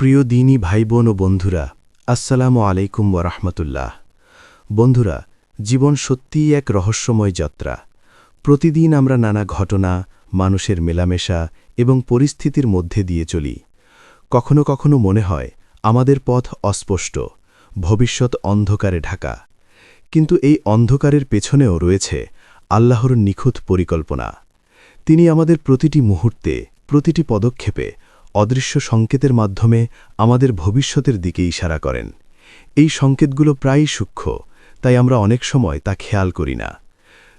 প্রিয় দিনী ভাই বোন ও বন্ধুরা, আসসালামু আলাইকুম ওরহমতুল্লাহ বন্ধুরা, জীবন সত্যিই এক রহস্যময় যাত্রা। প্রতিদিন আমরা নানা ঘটনা, মানুষের মেলামেশা এবং পরিস্থিতির মধ্যে দিয়ে চলি। কখনো কখনো মনে হয়, আমাদের পথ অস্পষ্ট, ভবিষ্যৎ অন্ধকারে ঢাকা। কিন্তু এই অন্ধকারের পেছনেও রয়েছে আল্লাহর নিখুঁত পরিকল্পনা। তিনি আমাদের প্রতিটি মুহূর্তে, প্রতিটি পদক্ষেপে অদৃশ্য সংকেতের মাধ্যমে আমাদের ভবিষ্যতের দিকে ইশারা করেন। এই সংকেতগুলো প্রায়ই সূক্ষ্ম, তাই আমরা অনেক সময় তা খেয়াল করি না।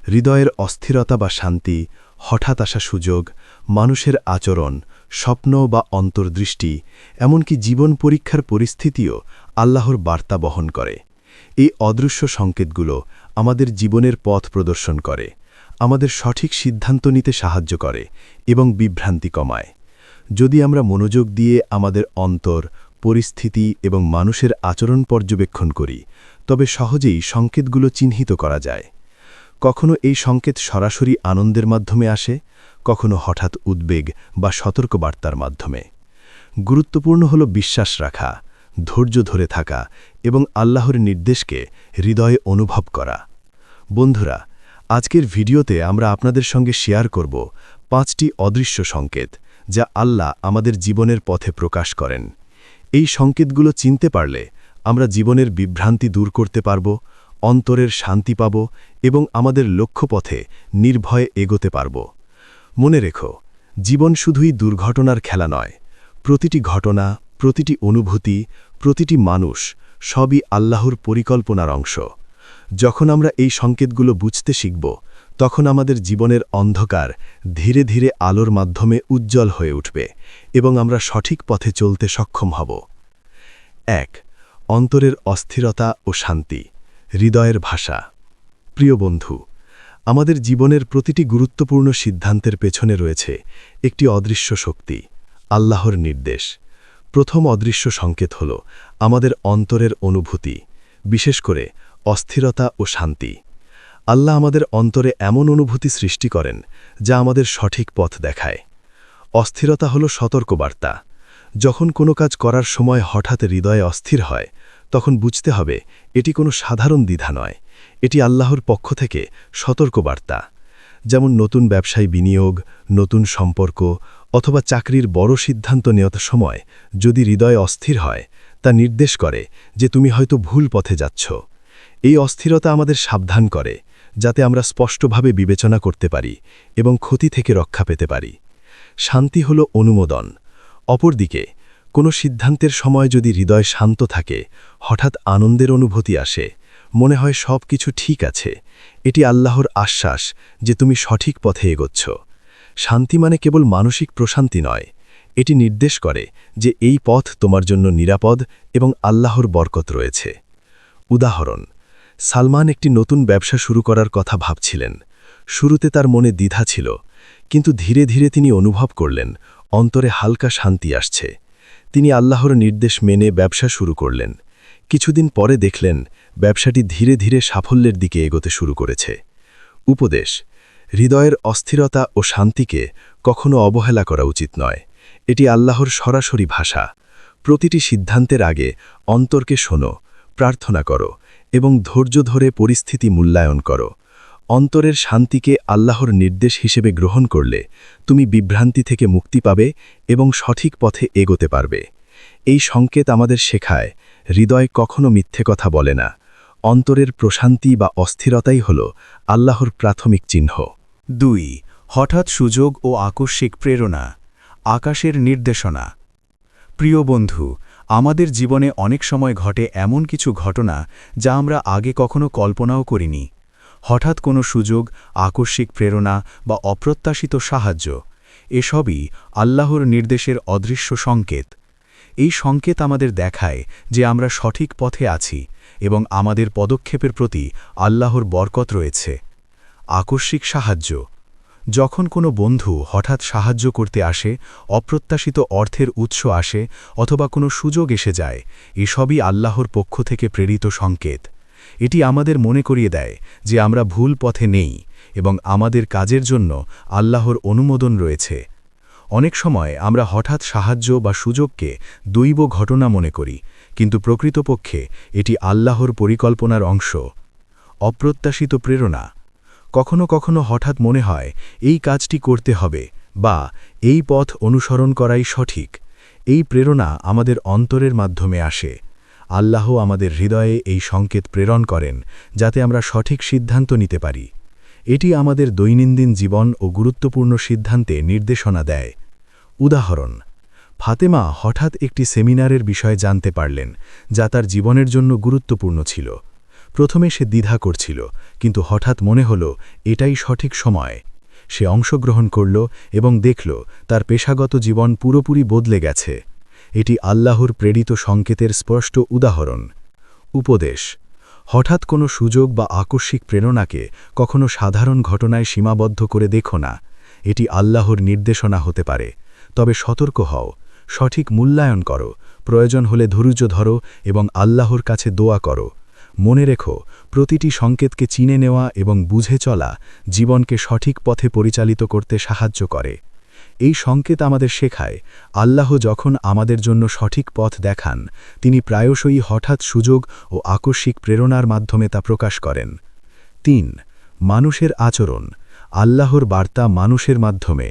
হৃদয়ের অস্থিরতা বা শান্তি, হঠাৎ আসা সুযোগ, মানুষের আচরণ, স্বপ্ন বা অন্তর্দৃষ্টি, এমনকি জীবন পরীক্ষার পরিস্থিতিও আল্লাহর বার্তা বহন করে। এই অদৃশ্য সংকেতগুলো আমাদের জীবনের পথ প্রদর্শন করে, আমাদের সঠিক সিদ্ধান্ত নিতে সাহায্য করে এবং বিভ্রান্তি কমায়। যদি আমরা মনোযোগ দিয়ে আমাদের অন্তর, পরিস্থিতি এবং মানুষের আচরণ পর্যবেক্ষণ করি, তবে সহজেই সংকেতগুলো চিহ্নিত করা যায়। কখনো এই সংকেত সরাসরি আনন্দের মাধ্যমে আসে, কখনো হঠাৎ উদ্বেগ বা সতর্কবার্তার মাধ্যমে। গুরুত্বপূর্ণ হল বিশ্বাস রাখা, ধৈর্য ধরে থাকা এবং আল্লাহর নির্দেশকে হৃদয়ে অনুভব করা। বন্ধুরা, আজকের ভিডিওতে আমরা আপনাদের সঙ্গে শেয়ার করব পাঁচটি অদৃশ্য সংকেত। যা আল্লাহ আমাদের জীবনের পথে প্রকাশ করেন। এই সংকেতগুলো চিনতে পারলে আমরা জীবনের বিভ্রান্তি দূর করতে পারব, অন্তরের শান্তি পাব এবং আমাদের লক্ষ্যপথে নির্ভয়ে এগোতে পারব। মনে রেখো, জীবন শুধুই দুর্ঘটনার খেলা নয়। প্রতিটি ঘটনা, প্রতিটি অনুভূতি, প্রতিটি মানুষ সবই আল্লাহর পরিকল্পনার অংশ। যখন আমরা এই সংকেতগুলো বুঝতে শিখব তখন আমাদের জীবনের অন্ধকার ধীরে ধীরে আলোর মাধ্যমে উজ্জ্বল হয়ে উঠবে এবং আমরা সঠিক পথে চলতে সক্ষম হব। এক, অন্তরের অস্থিরতা ও শান্তি, হৃদয়ের ভাষা। প্রিয় বন্ধু, আমাদের জীবনের প্রতিটি গুরুত্বপূর্ণ সিদ্ধান্তের পেছনে রয়েছে একটি অদৃশ্য শক্তি, আল্লাহর নির্দেশ। প্রথম অদৃশ্য সংকেত হল আমাদের অন্তরের অনুভূতি, বিশেষ করে অস্থিরতা ও শান্তি। আল্লাহ আমাদের অন্তরে এমন অনুভূতি সৃষ্টি করেন, যা আমাদের সঠিক পথ দেখায়। অস্থিরতা হল সতর্কবার্তা। যখন কোনো কাজ করার সময় হঠাৎ হৃদয়ে অস্থির হয়, তখন বুঝতে হবে, এটি কোনো সাধারণ দ্বিধা নয়। এটি আল্লাহর পক্ষ থেকে সতর্কবার্তা। যেমন নতুন ব্যবসায় বিনিয়োগ, নতুন সম্পর্ক, অথবা চাকরির বড় সিদ্ধান্ত নেওয়ার সময় যদি হৃদয় অস্থির হয়, তা নির্দেশ করে যে তুমি হয়তো ভুল পথে যাচ্ছ। এই অস্থিরতা আমাদের সাবধান করে যাতে আমরা স্পষ্টভাবে বিবেচনা করতে পারি এবং ক্ষতি থেকে রক্ষা পেতে পারি। শান্তি হল অনুমোদন। অপরদিকে, কোনো সিদ্ধান্তের সময় যদি হৃদয় শান্ত থাকে, হঠাৎ আনন্দের অনুভূতি আসে, মনে হয় সব কিছু ঠিক আছে, এটি আল্লাহর আশ্বাস যে তুমি সঠিক পথে এগোচ্ছ। শান্তি মানে কেবল মানসিক প্রশান্তি নয়, এটি নির্দেশ করে যে এই পথ তোমার জন্য নিরাপদ এবং আল্লাহর বরকত রয়েছে। উদাহরণ সালমান একটি নতুন ব্যবসা শুরু করার কথা ভাবছিলেন। শুরুতে তার মনে দ্বিধা ছিল, কিন্তু ধীরে ধীরে তিনি অনুভব করলেন, অন্তরে হালকা শান্তি আসছে। তিনি আল্লাহর নির্দেশ মেনে ব্যবসা শুরু করলেন। কিছুদিন পরে দেখলেন, ব্যবসাটি ধীরে ধীরে সাফল্যের দিকে এগোতে শুরু করেছে। উপদেশ, হৃদয়ের অস্থিরতা ও শান্তিকে কখনো অবহেলা করা উচিত নয়। এটি আল্লাহর সরাসরি ভাষা। প্রতিটি সিদ্ধান্তের আগে অন্তরকে শোনো প্রার্থনা করো এবং ধৈর্য ধরে পরিস্থিতি মূল্যায়ন করো। অন্তরের শান্তিকে আল্লাহর নির্দেশ হিসেবে গ্রহণ করলে তুমি বিভ্রান্তি থেকে মুক্তি পাবে এবং সঠিক পথে এগোতে পারবে। এই সংকেত আমাদের শেখায়, হৃদয় কখনো মিথ্যে কথা বলে না। অন্তরের প্রশান্তি বা অস্থিরতাই হল আল্লাহর প্রাথমিক চিহ্ন। দুই, হঠাৎ সুযোগ ও আকস্মিক প্রেরণা, আকাশের নির্দেশনা। প্রিয় বন্ধু আমাদের জীবনে অনেক সময় ঘটে এমন কিছু ঘটনা যা আমরা আগে কখনো কল্পনাও করিনি। হঠাৎ কোনো সুযোগ, আকস্মিক প্রেরণা বা অপ্রত্যাশিত সাহায্য, এসবই আল্লাহর নির্দেশের অদৃশ্য সংকেত। এই সংকেত আমাদের দেখায় যে আমরা সঠিক পথে আছি এবং আমাদের পদক্ষেপের প্রতি আল্লাহর বরকত রয়েছে। আকস্মিক সাহায্য যখন কোনো বন্ধু হঠাৎ সাহায্য করতে আসে, অপ্রত্যাশিত অর্থের উৎস আসে অথবা কোনো সুযোগ এসে যায়, এসবই আল্লাহর পক্ষ থেকে প্রেরিত সংকেত। এটি আমাদের মনে করিয়ে দেয় যে আমরা ভুল পথে নেই এবং আমাদের কাজের জন্য আল্লাহর অনুমোদন রয়েছে। অনেক সময় আমরা হঠাৎ সাহায্য বা সুযোগকে দৈব ঘটনা মনে করি, কিন্তু প্রকৃতপক্ষে এটি আল্লাহর পরিকল্পনার অংশ। অপ্রত্যাশিত প্রেরণা কখনো কখনো হঠাৎ মনে হয়, এই কাজটি করতে হবে বা এই পথ অনুসরণ করাই সঠিক। এই প্রেরণা আমাদের অন্তরের মাধ্যমে আসে। আল্লাহ আমাদের হৃদয়ে এই সংকেত প্রেরণ করেন, যাতে আমরা সঠিক সিদ্ধান্ত নিতে পারি। এটি আমাদের দৈনন্দিন জীবন ও গুরুত্বপূর্ণ সিদ্ধান্তে নির্দেশনা দেয়। উদাহরণ, ফাতেমা হঠাৎ একটি সেমিনারের বিষয়ে জানতে পারলেন, যা তার জীবনের জন্য গুরুত্বপূর্ণ ছিল। প্রথমে সে দ্বিধা করছিল, কিন্তু হঠাৎ মনে হল, এটাই সঠিক সময়। সে অংশগ্রহণ করল এবং দেখল, তার পেশাগত জীবন পুরোপুরি বদলে গেছে। এটি আল্লাহর প্রেরিত সংকেতের স্পষ্ট উদাহরণ। উপদেশ, হঠাৎ কোনো সুযোগ বা আকস্মিক প্রেরণাকে কখনো সাধারণ ঘটনায় সীমাবদ্ধ করে দেখো না। এটি আল্লাহর নির্দেশনা হতে পারে। তবে সতর্ক হও, সঠিক মূল্যায়ন করো, প্রয়োজন হলে ধৈর্য ধরো এবং আল্লাহর কাছে দোয়া করো। মনে রেখো, প্রতিটি সংকেতকে চিনে নেওয়া এবং বুঝে চলা জীবনকে সঠিক পথে পরিচালিত করতে সাহায্য করে। এই সংকেত আমাদের শেখায়, আল্লাহ যখন আমাদের জন্য সঠিক পথ দেখান, তিনি প্রায়শই হঠাৎ সুযোগ ও আকস্মিক প্রেরণার মাধ্যমে তা প্রকাশ করেন। তিন, মানুষের আচরণ, আল্লাহর বার্তা মানুষের মাধ্যমে।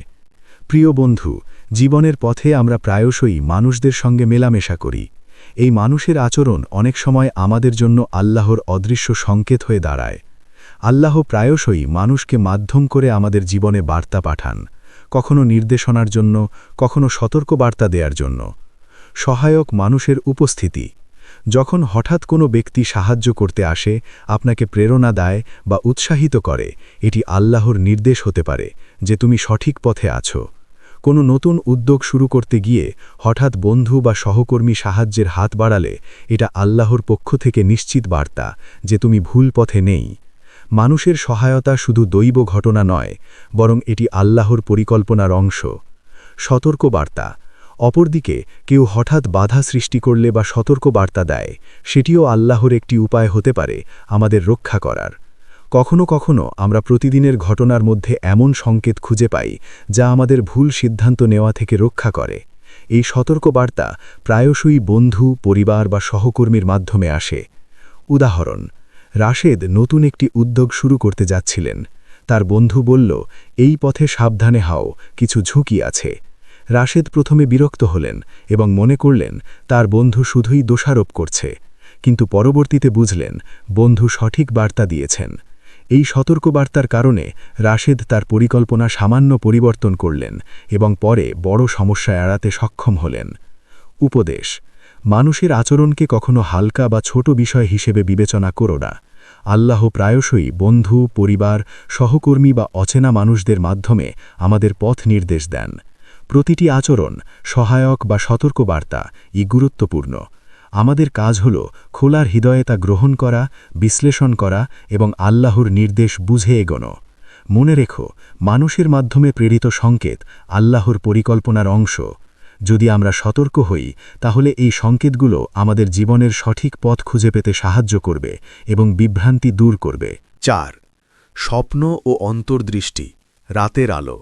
প্রিয় বন্ধু, জীবনের পথে আমরা প্রায়শই মানুষদের সঙ্গে মেলামেশা করি। এই মানুষের আচরণ অনেক সময় আমাদের জন্য আল্লাহর অদৃশ্য সংকেত হয়ে দাঁড়ায়। আল্লাহ প্রায়শই মানুষকে মাধ্যম করে আমাদের জীবনে বার্তা পাঠান, কখনো নির্দেশনার জন্য, কখনো সতর্ক বার্তা দেওয়ার জন্য। সহায়ক মানুষের উপস্থিতি, যখন হঠাৎ কোনো ব্যক্তি সাহায্য করতে আসে, আপনাকে প্রেরণা দেয় বা উৎসাহিত করে, এটি আল্লাহর নির্দেশ হতে পারে যে তুমি সঠিক পথে আছো। কোনো নতুন উদ্যোগ শুরু করতে গিয়ে হঠাৎ বন্ধু বা সহকর্মী সাহায্যের হাত বাড়ালে এটা আল্লাহর পক্ষ থেকে নিশ্চিত বার্তা যে তুমি ভুল পথে নেই। মানুষের সহায়তা শুধু দৈব ঘটনা নয়, বরং এটি আল্লাহর পরিকল্পনার অংশ। সতর্ক বার্তা। অপরদিকে, কেউ হঠাৎ বাধা সৃষ্টি করলে বা সতর্ক বার্তা দেয়, সেটিও আল্লাহর একটি উপায় হতে পারে আমাদের রক্ষা করার। কখনো কখনো আমরা প্রতিদিনের ঘটনার মধ্যে এমন সংকেত খুঁজে পাই, যা আমাদের ভুল সিদ্ধান্ত নেওয়া থেকে রক্ষা করে। এই সতর্ক বার্তা প্রায়শই বন্ধু, পরিবার বা সহকর্মীর মাধ্যমে আসে। উদাহরণ, রাশেদ নতুন একটি উদ্যোগ শুরু করতে যাচ্ছিলেন। তার বন্ধু বলল, এই পথে সাবধানে হাও, কিছু ঝুঁকি আছে। রাশেদ প্রথমে বিরক্ত হলেন এবং মনে করলেন, তার বন্ধু শুধুই দোষারোপ করছে। কিন্তু পরবর্তীতে বুঝলেন, বন্ধু সঠিক বার্তা দিয়েছেন। এই সতর্কবার্তার কারণে রাশেদ তার পরিকল্পনা সামান্য পরিবর্তন করলেন এবং পরে বড় সমস্যা এড়াতে সক্ষম হলেন। উপদেশ, মানুষের আচরণকে কখনো হালকা বা ছোট বিষয় হিসেবে বিবেচনা করো না। আল্লাহ প্রায়শই বন্ধু, পরিবার, সহকর্মী বা অচেনা মানুষদের মাধ্যমে আমাদের পথ নির্দেশ দেন। প্রতিটি আচরণ সহায়ক বা সতর্কবার্তা ই গুরুত্বপূর্ণ। আমাদের কাজ হল খোলার হৃদয়ে তা গ্রহণ করা, বিশ্লেষণ করা এবং আল্লাহর নির্দেশ বুঝে এগোনো। মনে রেখো, মানুষের মাধ্যমে প্রেরিত সংকেত আল্লাহর পরিকল্পনার অংশ। যদি আমরা সতর্ক হই, তাহলে এই সংকেতগুলো আমাদের জীবনের সঠিক পথ খুঁজে পেতে সাহায্য করবে এবং বিভ্রান্তি দূর করবে। চার, স্বপ্ন ও অন্তর্দৃষ্টি, রাতের আলো।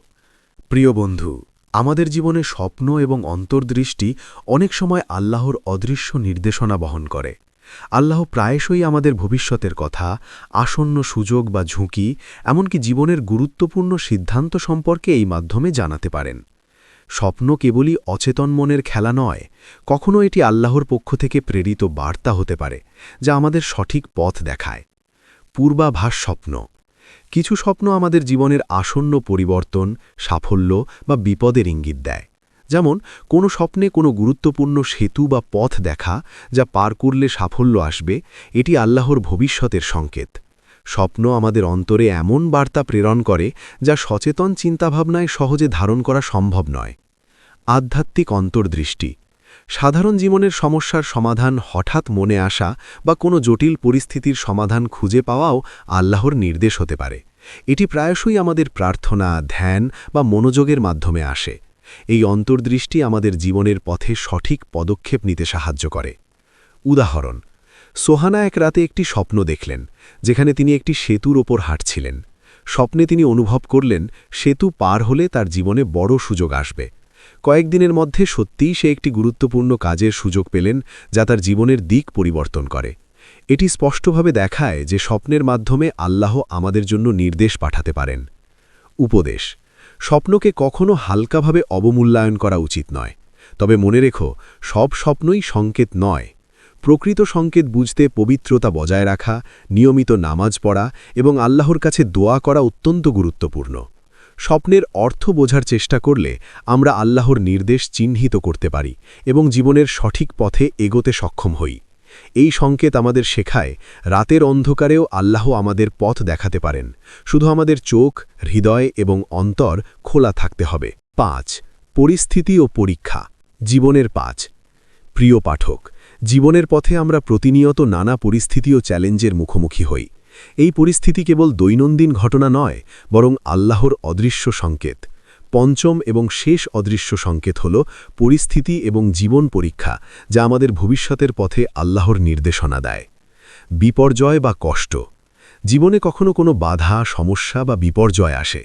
প্রিয় বন্ধু আমাদের জীবনে স্বপ্ন এবং অন্তর্দৃষ্টি অনেক সময় আল্লাহর অদৃশ্য নির্দেশনা বহন করে। আল্লাহ প্রায়শই আমাদের ভবিষ্যতের কথা, আসন্ন সুযোগ বা ঝুঁকি, এমনকি জীবনের গুরুত্বপূর্ণ সিদ্ধান্ত সম্পর্কে এই মাধ্যমে জানাতে পারেন। স্বপ্ন কেবলই অচেতন মনের খেলা নয় কখনও এটি আল্লাহর পক্ষ থেকে প্রেরিত বার্তা হতে পারে, যা আমাদের সঠিক পথ দেখায়। পূর্বাভাস স্বপ্ন কিছু স্বপ্ন আমাদের জীবনের আসন্ন পরিবর্তন, সাফল্য বা বিপদের ইঙ্গিত দেয়। যেমন, কোনো স্বপ্নে কোনো গুরুত্বপূর্ণ সেতু বা পথ দেখা যা পার করলে সাফল্য আসবে, এটি আল্লাহর ভবিষ্যতের সংকেত। স্বপ্ন আমাদের অন্তরে এমন বার্তা প্রেরণ করে যা সচেতন চিন্তাভাবনায় সহজে ধারণ করা সম্ভব নয়। আধ্যাত্মিক অন্তর্দৃষ্টি সাধারণ জীবনের সমস্যার সমাধান হঠাৎ মনে আসা বা কোনো জটিল পরিস্থিতির সমাধান খুঁজে পাওয়াও আল্লাহর নির্দেশ হতে পারে। এটি প্রায়শই আমাদের প্রার্থনা, ধ্যান বা মনোযোগের মাধ্যমে আসে। এই অন্তর্দৃষ্টি আমাদের জীবনের পথে সঠিক পদক্ষেপ নিতে সাহায্য করে। উদাহরণ, সোহানা এক রাতে একটি স্বপ্ন দেখলেন, যেখানে তিনি একটি সেতুর ওপর হাঁটছিলেন। স্বপ্নে তিনি অনুভব করলেন, সেতু পার হলে তার জীবনে বড় সুযোগ আসবে। কয়েকদিনের মধ্যে সত্যিই সে একটি গুরুত্বপূর্ণ কাজের সুযোগ পেলেন যা তার জীবনের দিক পরিবর্তন করে। এটি স্পষ্টভাবে দেখায় যে স্বপ্নের মাধ্যমে আল্লাহ আমাদের জন্য নির্দেশ পাঠাতে পারেন। উপদেশ, স্বপ্নকে কখনো হালকাভাবে অবমূল্যায়ন করা উচিত নয়। তবে মনে রেখো, সব স্বপ্নই সংকেত নয়। প্রকৃত সংকেত বুঝতে পবিত্রতা বজায় রাখা, নিয়মিত নামাজ পড়া এবং আল্লাহর কাছে দোয়া করা অত্যন্ত গুরুত্বপূর্ণ। স্বপ্নের অর্থ বোঝার চেষ্টা করলে আমরা আল্লাহর নির্দেশ চিহ্নিত করতে পারি এবং জীবনের সঠিক পথে এগোতে সক্ষম হই। এই সংকেত আমাদের শেখায়, রাতের অন্ধকারেও আল্লাহ আমাদের পথ দেখাতে পারেন। শুধু আমাদের চোখ, হৃদয় এবং অন্তর খোলা থাকতে হবে। পাঁচ, পরিস্থিতি ও পরীক্ষা, জীবনের পাঁচ। প্রিয় পাঠক, জীবনের পথে আমরা প্রতিনিয়ত নানা পরিস্থিতি ও চ্যালেঞ্জের মুখোমুখি হই। এই পরিস্থিতি কেবল দৈনন্দিন ঘটনা নয়, বরং আল্লাহর অদৃশ্য সংকেত। পঞ্চম এবং শেষ অদৃশ্য সংকেত হল পরিস্থিতি এবং জীবন পরীক্ষা, যা আমাদের ভবিষ্যতের পথে আল্লাহর নির্দেশনা দেয়। বিপর্যয় বা কষ্ট। জীবনে কখনো কোনো বাধা, সমস্যা বা বিপর্যয় আসে।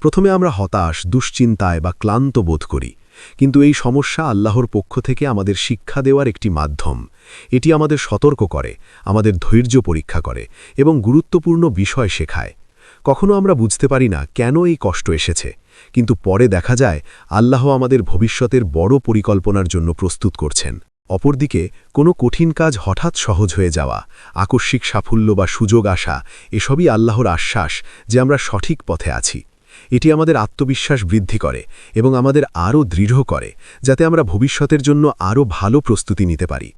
প্রথমে আমরা হতাশ, দুশ্চিন্তায় বা ক্লান্ত বোধ করি। কিন্তু এই সমস্যা আল্লাহর পক্ষ থেকে আমাদের শিক্ষা দেওয়ার একটি মাধ্যম। এটি আমাদের সতর্ক করে, আমাদের ধৈর্য পরীক্ষা করে এবং গুরুত্বপূর্ণ বিষয় শেখায়। কখনো আমরা বুঝতে পারি না কেন এই কষ্ট এসেছে, কিন্তু পরে দেখা যায় আল্লাহ আমাদের ভবিষ্যতের বড় পরিকল্পনার জন্য প্রস্তুত করছেন। অপরদিকে, কোনো কঠিন কাজ হঠাৎ সহজ হয়ে যাওয়া, আকস্মিক সাফল্য বা সুযোগ আসা, এসবই আল্লাহর আশ্বাস যে আমরা সঠিক পথে আছি। এটি আমাদের আত্মবিশ্বাস বৃদ্ধি করে এবং আমাদের আরও দৃঢ় করে, যাতে আমরা ভবিষ্যতের জন্য আরও ভালো প্রস্তুতি নিতে পারি।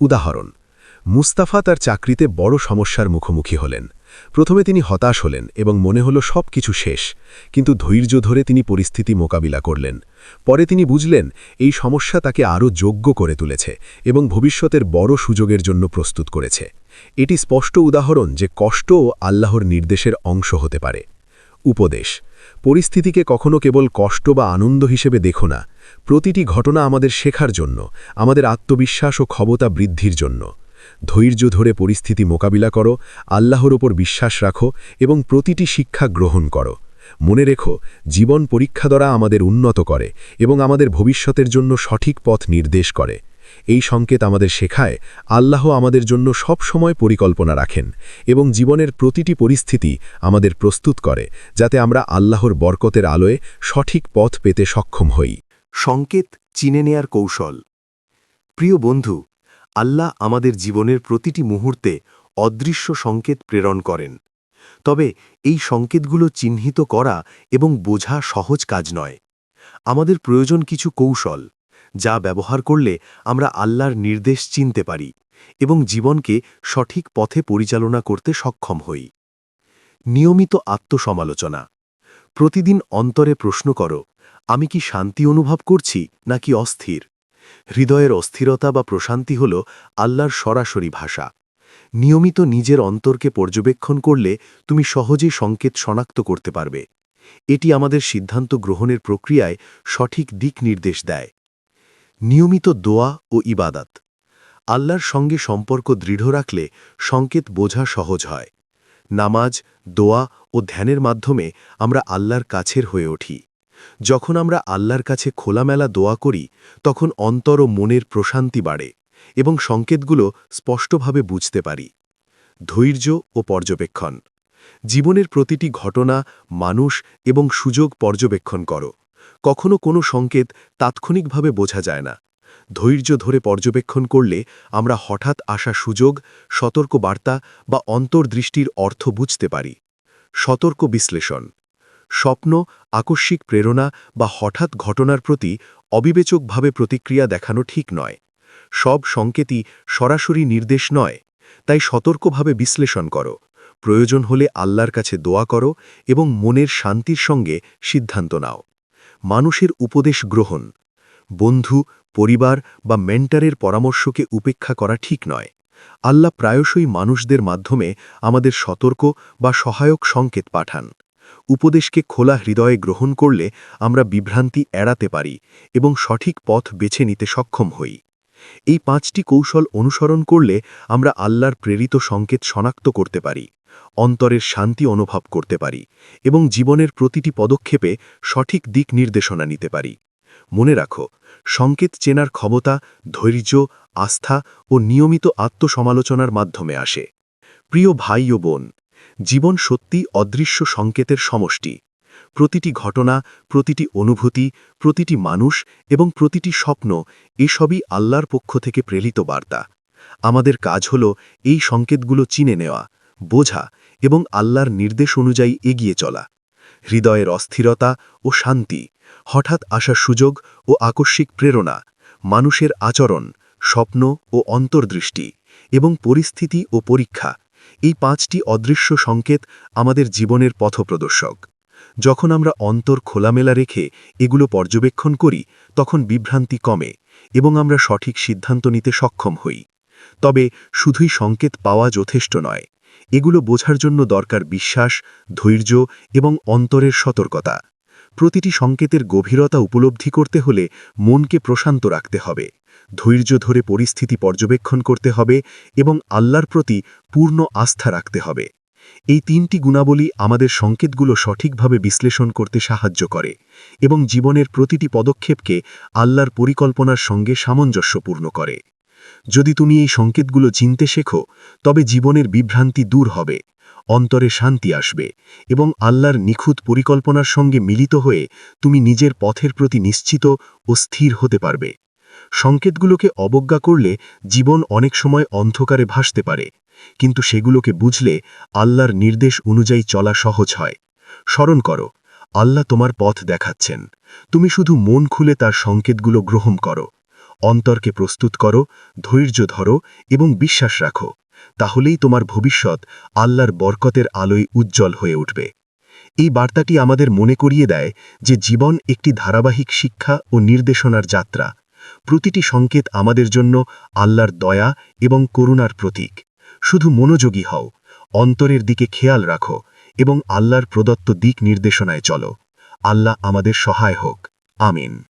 উদাহরণ, মুস্তাফা তার চাকরিতে বড় সমস্যার মুখোমুখি হলেন। প্রথমে তিনি হতাশ হলেন এবং মনে হল সব কিছু শেষ, কিন্তু ধৈর্য ধরে তিনি পরিস্থিতি মোকাবিলা করলেন। পরে তিনি বুঝলেন, এই সমস্যা তাকে আরও যোগ্য করে তুলেছে এবং ভবিষ্যতের বড় সুযোগের জন্য প্রস্তুত করেছে। এটি স্পষ্ট উদাহরণ যে কষ্টও আল্লাহর নির্দেশের অংশ হতে পারে। উপদেশ পরিস্থিতিকে কখনো কেবল কষ্ট বা আনন্দ হিসেবে দেখো না। প্রতিটি ঘটনা আমাদের শেখার জন্য, আমাদের আত্মবিশ্বাস ও ক্ষমতা বৃদ্ধির জন্য। ধৈর্য ধরে পরিস্থিতি মোকাবিলা করো, আল্লাহর ওপর বিশ্বাস রাখো এবং প্রতিটি শিক্ষা গ্রহণ করো। মনে রেখো, জীবন পরীক্ষা দ্বারা আমাদের উন্নত করে এবং আমাদের ভবিষ্যতের জন্য সঠিক পথ নির্দেশ করে। এই সংকেত আমাদের শেখায়, আল্লাহ আমাদের জন্য সব সময় পরিকল্পনা রাখেন এবং জীবনের প্রতিটি পরিস্থিতি আমাদের প্রস্তুত করে, যাতে আমরা আল্লাহর বরকতের আলোয় সঠিক পথ পেতে সক্ষম হই। সংকেত চিনে নেয়ার কৌশল। প্রিয় বন্ধু, আল্লাহ আমাদের জীবনের প্রতিটি মুহূর্তে অদৃশ্য সংকেত প্রেরণ করেন। তবে এই সংকেতগুলো চিহ্নিত করা এবং বোঝা সহজ কাজ নয়। আমাদের প্রয়োজন কিছু কৌশল। যা ব্যবহার করলে আমরা আল্লাহর নির্দেশ চিনতে পারি এবং জীবনকে সঠিক পথে পরিচালনা করতে সক্ষম হই। নিয়মিত আত্মসমালোচনা। প্রতিদিন অন্তরে প্রশ্ন করো, আমি কি শান্তি অনুভব করছি নাকি অস্থির? হৃদয়ের অস্থিরতা বা প্রশান্তি হল আল্লাহর সরাসরি ভাষা। নিয়মিত নিজের অন্তরকে পর্যবেক্ষণ করলে তুমি সহজেই সংকেত শনাক্ত করতে পারবে। এটি আমাদের সিদ্ধান্ত গ্রহণের প্রক্রিয়ায় সঠিক দিক নির্দেশ দেয়। নিয়মিত দোয়া ও ইবাদাত। আল্লাহর সঙ্গে সম্পর্ক দৃঢ় রাখলে সংকেত বোঝা সহজ হয়। নামাজ, দোয়া ও ধ্যানের মাধ্যমে আমরা আল্লাহর কাছের হয়ে উঠি। যখন আমরা আল্লাহর কাছে খোলামেলা দোয়া করি, তখন অন্তর ও মনের প্রশান্তি বাড়ে এবং সংকেতগুলো স্পষ্টভাবে বুঝতে পারি। ধৈর্য ও পর্যবেক্ষণ। জীবনের প্রতিটি ঘটনা মানুষ এবং সুযোগ পর্যবেক্ষণ করো। কখনো কোনো সংকেত তাৎক্ষণিকভাবে বোঝা যায় না। ধৈর্য ধরে পর্যবেক্ষণ করলে আমরা হঠাৎ আসা সুযোগ সতর্ক বার্তা বা অন্তর্দৃষ্টির অর্থ বুঝতে পারি। সতর্ক বিশ্লেষণ। স্বপ্ন, আকস্মিক প্রেরণা বা হঠাৎ ঘটনার প্রতি অবিবেচকভাবে প্রতিক্রিয়া দেখানো ঠিক নয়। সব সংকেতই সরাসরি নির্দেশ নয়, তাই সতর্কভাবে বিশ্লেষণ করো। প্রয়োজন হলে আল্লাহর কাছে দোয়া করো এবং মনের শান্তির সঙ্গে সিদ্ধান্ত নাও। মানুষের উপদেশ গ্রহণ। বন্ধু, পরিবার বা মেন্টারের পরামর্শকে উপেক্ষা করা ঠিক নয়। আল্লাহ প্রায়শই মানুষদের মাধ্যমে আমাদের সতর্ক বা সহায়ক সংকেত পাঠান। উপদেশকে খোলা হৃদয়ে গ্রহণ করলে আমরা বিভ্রান্তি এড়াতে পারি এবং সঠিক পথ বেছে নিতে সক্ষম হই। এই পাঁচটি কৌশল অনুসরণ করলে আমরা আল্লাহর প্রেরিত সংকেত শনাক্ত করতে পারি। অন্তরের শান্তি অনুভব করতে পারি এবং জীবনের প্রতিটি পদক্ষেপে সঠিক দিক নির্দেশনা নিতে পারি। মনে রাখো, সংকেত চেনার ক্ষমতা, ধৈর্য, আস্থা ও নিয়মিত আত্মসমালোচনার মাধ্যমে আসে। প্রিয় ভাই ও বোন, জীবন সত্যি অদৃশ্য সংকেতের সমষ্টি। প্রতিটি ঘটনা, প্রতিটি অনুভূতি, প্রতিটি মানুষ এবং প্রতিটি স্বপ্ন এসবই আল্লাহর পক্ষ থেকে প্রেরিত বার্তা। আমাদের কাজ হল এই সংকেতগুলো চিনে নেওয়া। বোঝা এবং আল্লাহর নির্দেশ অনুযায়ী এগিয়ে চলা। হৃদয়ের অস্থিরতা ও শান্তি, হঠাৎ আসা সুযোগ ও আকস্মিক প্রেরণা, মানুষের আচরণ, স্বপ্ন ও অন্তর্দৃষ্টি এবং পরিস্থিতি ও পরীক্ষা, এই পাঁচটি অদৃশ্য সংকেত আমাদের জীবনের পথপ্রদর্শক। যখন আমরা অন্তর খোলামেলা রেখে এগুলো পর্যবেক্ষণ করি, তখন বিভ্রান্তি কমে এবং আমরা সঠিক সিদ্ধান্ত নিতে সক্ষম হই। তবে শুধুই সংকেত পাওয়া যথেষ্ট নয় এগুলো বোঝার জন্য দরকার বিশ্বাস, ধৈর্য এবং অন্তরের সতর্কতা। প্রতিটি সংকেতের গভীরতা উপলব্ধি করতে হলে মনকে প্রশান্ত রাখতে হবে। ধৈর্য ধরে পরিস্থিতি পর্যবেক্ষণ করতে হবে এবং আল্লাহর প্রতি পূর্ণ আস্থা রাখতে হবে। এই তিনটি গুণাবলী আমাদের সংকেতগুলো সঠিকভাবে বিশ্লেষণ করতে সাহায্য করে এবং জীবনের প্রতিটি পদক্ষেপকে আল্লাহর পরিকল্পনার সঙ্গে সামঞ্জস্যপূর্ণ করে। যদি তুমি এই সংকেতগুলো চিনতে শেখো, তবে জীবনের বিভ্রান্তি দূর হবে, অন্তরে শান্তি আসবে এবং আল্লাহর নিখুঁত পরিকল্পনার সঙ্গে মিলিত হয়ে তুমি নিজের পথের প্রতি নিশ্চিত ও স্থির হতে পারবে। সংকেতগুলোকে অবজ্ঞা করলে জীবন অনেক সময় অন্ধকারে ভাসতে পারে, কিন্তু সেগুলোকে বুঝলে আল্লাহর নির্দেশ অনুযায়ী চলা সহজ হয়। স্মরণ করো, আল্লাহ তোমার পথ দেখাচ্ছেন। তুমি শুধু মন খুলে তার সংকেতগুলো গ্রহণ করো। অন্তরকে প্রস্তুত করো, ধৈর্য ধরো এবং বিশ্বাস রাখো। তাহলেই তোমার ভবিষ্যৎ আল্লাহর বরকতের আলোয় উজ্জ্বল হয়ে উঠবে। এই বার্তাটি আমাদের মনে করিয়ে দেয় যে জীবন একটি ধারাবাহিক শিক্ষা ও নির্দেশনার যাত্রা। প্রতিটি সংকেত আমাদের জন্য আল্লাহর দয়া এবং করুণার প্রতীক। শুধু মনোযোগী হও, অন্তরের দিকে খেয়াল রাখো এবং আল্লাহর প্রদত্ত দিক নির্দেশনায় চলো। আল্লাহ আমাদের সহায় হোক। আমিন।